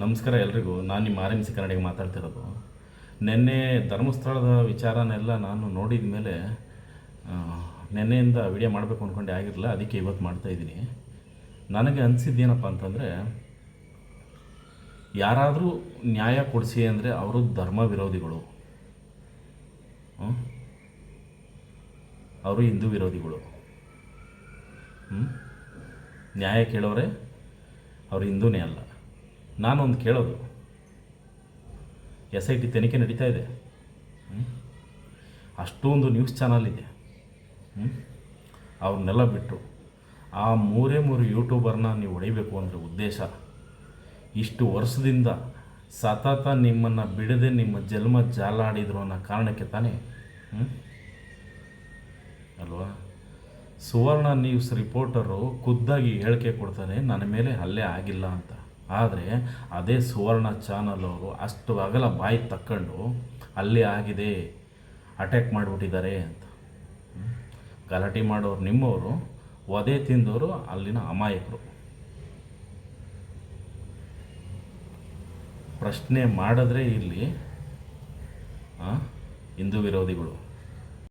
ನಮಸ್ಕಾರ ಎಲ್ರಿಗೂ. ನಾನು ನಿಮ್ಮ ಆರ್ ಎಂ ಸಿ ಕನ್ನಡಿಗೆ ಮಾತಾಡ್ತಿರೋದು. ನಿನ್ನೆ ಧರ್ಮಸ್ಥಳದ ವಿಚಾರನೆಲ್ಲ ನಾನು ನೋಡಿದ ಮೇಲೆ ನಿನ್ನೆಯಿಂದ ವಿಡಿಯೋ ಮಾಡಬೇಕು ಅಂದ್ಕೊಂಡೆ ಆಗಿರಲಿಲ್ಲ, ಅದಕ್ಕೆ ಇವತ್ತು ಮಾಡ್ತಾಯಿದ್ದೀನಿ ನನಗೆ ಅನಿಸಿದ್ದೇನಪ್ಪ ಅಂತಂದರೆ, ಯಾರಾದರೂ ನ್ಯಾಯ ಕೊಡಿಸಿ ಅಂದರೆ ಅವರು ಧರ್ಮ ವಿರೋಧಿಗಳು? ಅವರು ಹಿಂದೂ ವಿರೋಧಿಗಳು? ನ್ಯಾಯ ಕೇಳೋರೆ, ಅವರು ಹಿಂದೂನೇ ಅಲ್ಲ. ನಾನೊಂದು ಕೇಳೋದು. ಎಸ್ ಐ ಟಿ ತನಿಖೆ ನಡೀತಾ ಇದೆ? ಅಷ್ಟೊಂದು ನ್ಯೂಸ್ ಚಾನಲ್ ಇದೆ? ಅವ್ರನ್ನೆಲ್ಲ ಬಿಟ್ಟರು ಆ ಮೂರೇ ಮೂರು ಯೂಟ್ಯೂಬರ್ನ ನೀವು ಹೊಡಿಬೇಕು ಅಂದರೆ ಉದ್ದೇಶ. ಇಷ್ಟು ವರ್ಷದಿಂದ ಸತತ ನಿಮ್ಮನ್ನು ಬಿಡದೆ ನಿಮ್ಮ ಜನ್ಮ ಜಾಲಾಡಿದ್ರು ಅನ್ನೋ ಕಾರಣಕ್ಕೆ ತಾನೇ? ಅಲ್ವಾ? ಸುವರ್ಣ ನ್ಯೂಸ್ ರಿಪೋರ್ಟರು ಖುದ್ದಾಗಿ ಹೇಳಿಕೆ ಕೊಡ್ತಾನೆ ನನ್ನ ಮೇಲೆ ಹಲ್ಲೆ ಆಗಿಲ್ಲ ಅಂತ. ಆದರೆ ಅದೇ ಸುವರ್ಣ ಚಾನಲ್ ಅವರು ಅಷ್ಟು ಅಗಲ ಬಾಯಿ ತಕ್ಕೊಂಡು ಅಲ್ಲಿ ಆಗಿದೆ ಅಟ್ಯಾಕ್ ಮಾಡಿಬಿಟ್ಟಿದ್ದಾರೆ ಅಂತ. ಗಲಾಟೆ ಮಾಡೋರು ನಿಮ್ಮವರು ಒದೆ ತಿಂದವರು ಅಲ್ಲಿನ ಅಮಾಯಕರು. ಪ್ರಶ್ನೆ ಮಾಡಿದ್ರೆ ಇಲ್ಲಿ ಹಿಂದೂ ವಿರೋಧಿಗಳು.